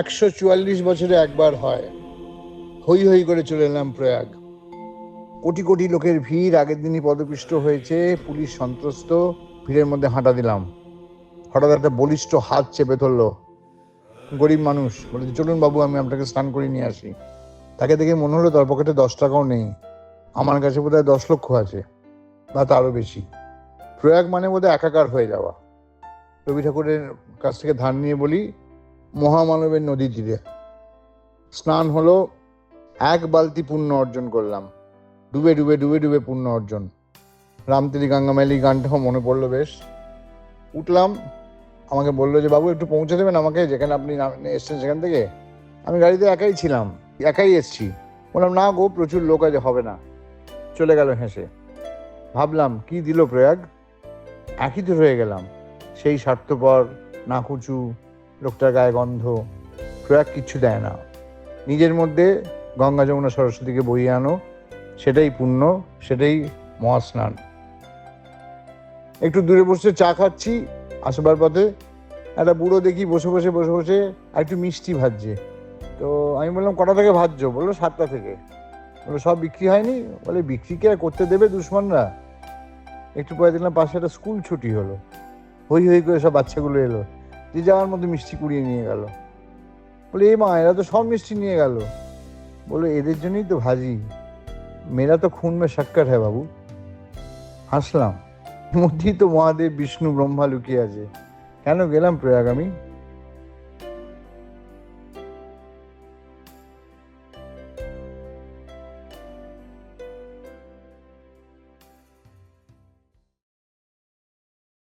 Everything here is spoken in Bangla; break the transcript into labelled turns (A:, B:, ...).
A: একশো চুয়াল্লিশ বছরে একবার হয়। হই হই করে চলে এলাম প্রয়াগ। কোটি কোটি লোকের ভিড়, আগের দিনই পদপিষ্ট হয়েছে, পুলিশ সন্ত্রস্ত, ভিড়ের মধ্যে হাঁটা দিলাম। হঠাৎ একটা বলিষ্ঠ হাত চেপে ধরলো। গরিব মানুষ বলে চলুন বাবু, আমি আপনাকে স্নান করে নিয়ে আসি। তাকে দেখে মনে হলো তার পকেটে দশ টাকাও নেই। আমার কাছে বোধহয় দশ লক্ষ আছে, বা তারও বেশি। প্রয়াগ মানে বোধহয় একাকার হয়ে যাওয়া। রবি ঠাকুরের কাছ থেকে ধার নিয়ে বলি মহামানবের নদী তীরে। স্নান হলো, এক বালতি পুণ্য অর্জন করলাম। ডুবে ডুবে ডুবে ডুবে পুণ্য অর্জন। রামতিরি গঙ্গামালি গানটাও মনে পড়ল বেশ। উঠলাম, আমাকে বলল যে, বাবু, একটু পৌঁছে দেবেন আমাকে, যেখানে আপনি এসছেন সেখান থেকে? আমি গাড়িতে একাই ছিলাম, একাই এসছি। বললাম, না গো, প্রচুর লোক আছে, হবে না। চলে গেল হেসে। ভাবলাম, কি দিল প্রয়াগ? একই তো রয়ে গেলাম। সেই স্বার্থপর নাকুচু লোকটার গায়ে গন্ধ, প্রয়াগ কিচ্ছু দেয় না। নিজের মধ্যে গঙ্গা যমুনা সরস্বতীকে বইয়ে আনো, সেটাই পুণ্য, সেটাই মহাস্নান। একটু দূরে বসে চা খাচ্ছি, আসবার পথে একটা বুড়ো দেখি বসে বসে বসে বসে একটু মিষ্টি ভাজছে। তো আমি বললাম, কটা থেকে ভাজছো? বলল, সাতটা থেকে। বলল, সব বিক্রি হয়নি? বলে, বিক্রি কে করতে দেবে দুশ্মনরা? একটু পরে দেখলাম, পাশে একটা স্কুল ছুটি হলো। হই হই করে সব বাচ্চাগুলো এলো। যে যাওয়ার মধ্যে মিষ্টি কুড়িয়ে নিয়ে গেল। বলে এ মা, এরা তো সব মিষ্টি নিয়ে গেল। বলে, এদের জন্যই তো ভাজি। মেয়েরা তো খুন মে সাক্কার হ্যাঁ বাবু। হাসলাম। মধ্যেই তো মহাদেব, বিষ্ণু, ব্রহ্মা লুকিয়ে আছে। কেন গেলাম প্রয়াগ আমি